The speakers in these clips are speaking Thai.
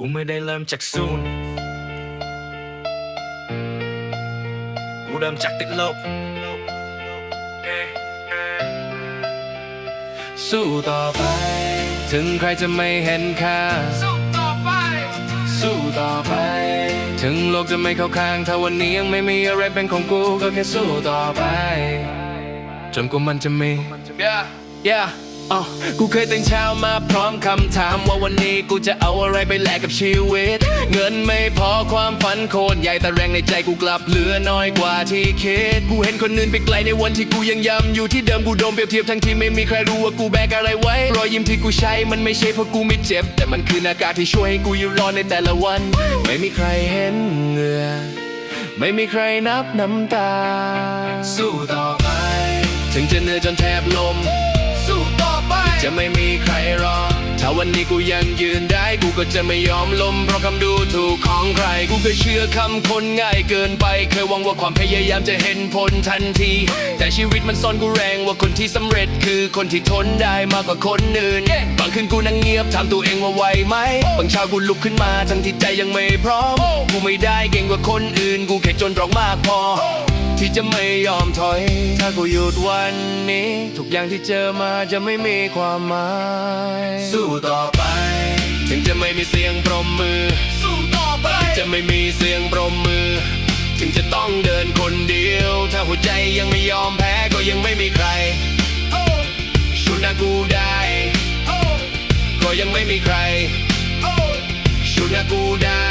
กูไม่ได้เริ่มจากศูนย์กูเริ่มจากติดลบเอ๊ะเอ๊ะสู้ต่อไป ถึงใครจะไม่เห็นค่า สู้ต่อไป สู้ต่อไป ถึงโลกจะไม่เข้าข้าง ถ้าวันนี้ยังไม่มีอะไรเป็นของกูก็แค่สู้ต่อไป จนกว่ามันจะมี yeah yeah อ๋อกูเคยตื่นเช้ามาพร้อมคำถามว่าวันนี้กูจะเอาอะไรไปแลกกับชีวิต เงินไม่พอความฝันโคตรใหญ่แต่แรงในใจกูกลับเหลือน้อยกว่าที่คิด กูเห็นคนอื่นไปไกลในวันที่กูยังย้ำอยู่ที่เดิมกูโดนเปรียบเทียบทั้งที่ไม่มีใครรู้ว่ากูแบกอะไรไว้ รอยยิ้มที่กูใช้มันไม่ใช่เพราะกูไม่เจ็บ แต่มันคือหน้ากากที่ช่วยให้กูอยู่รอดในแต่ละวัน ไม่มีใครเห็นเหงื่อไม่มีใครนับน้ำตา สู้ต่อไป ถึงจะเหนื่อยจนแทบลม สู้ต่อไป จะไม่มีใครรอ ถ้าวันนี้กูยังยืนได้ กูก็จะไม่ยอมล้มเพราะคำดูถูกของใคร กูเคยเชื่อคำคนง่ายเกินไป เคยหวังว่าความพยายามจะเห็นผลทันที แต่ชีวิตมันสอนกูแรงว่าคนที่สำเร็จคือคนที่ทนได้มากกว่าคนอื่น บางคืนกูนั่งเงียบถามตัวเองว่าไหวไหม บางเช้ากูลุกขึ้นมาทั้งที่ใจยังไม่พร้อม กูไม่ได้เก่งกว่าคนอื่น กูแค่จนรอกมากพอ ที่จะไม่ยอมถอย ถ้ากูหยุดวันนี้ ทุกอย่างที่เจอมาจะไม่มีความหมาย สู้ต่อไป ถึงจะไม่มีเสียงปรบมือ สู้ต่อไป จะไม่มีเสียงปรบมือ ถึงจะต้องเดินคนเดียว ถ้าหัวใจยังไม่ยอมแพ้ก็ยังไม่มีใครชุดหน้ากูได้ ก็ยังไม่มีใครชุดหน้ากูได้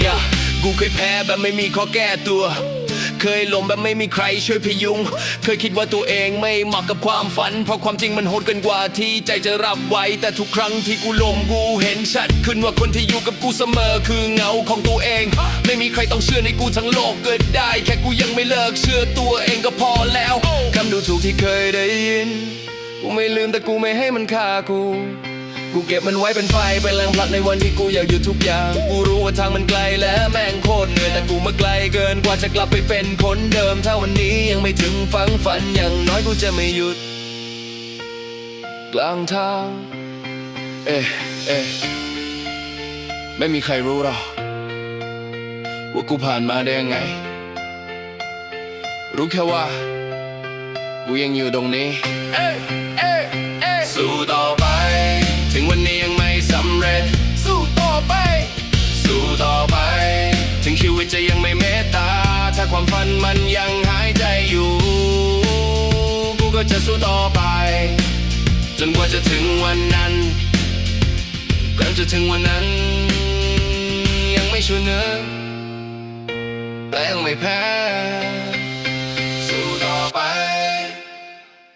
อย่ากูเคยแพ้แบบไม่มีข้อแก้ตัว เคยล้มแบบไม่มีใครช่วยพยุง เคยคิดว่าตัวเองไม่เหมาะกับความฝัน เพราะความจริงมันโหดเกินกว่าที่ใจจะรับไว้ แต่ทุกครั้งที่กูล้มกูเห็นชัดขึ้นว่าคนที่อยู่กับกูเสมอคือเงาของตัวเอง ไม่มีใครต้องเชื่อในกูทั้งโลกเกิดได้ แค่กูยังไม่เลิกเชื่อตัวเองก็พอแล้วคำดูถูกที่เคยได้ยิน กูไม่ลืมแต่กูไม่ให้มันฆ่ากู กูเก็บมันไว้เป็นไฟ เป็นแรงผลักในวันที่กูอยากหยุดทุกอย่าง กูรู้ว่าทางมันไกลและแม่งโคตรเหนื่อย แต่กูมาไกลเกินกว่าจะกลับไปเป็นคนเดิม ถ้าวันนี้ยังไม่ถึงฝังฝันอย่างน้อยกูจะไม่หยุด กลางทาง เอ๊ะเอ๊ะไม่มีใครรู้หรอกว่ากูผ่านมาได้ยังไง รู้แค่ว่า กูยังอยู่ตรงนี้ เอ๊ะเอ๊ะเอ๊ะสู้ต่อ ก็จะสู้ต่อไป จนกว่าจะถึงวันนั้นก่อนจะถึงวันนั้น ยังไม่ชัวร์เนอะแต่ยังไม่แพ้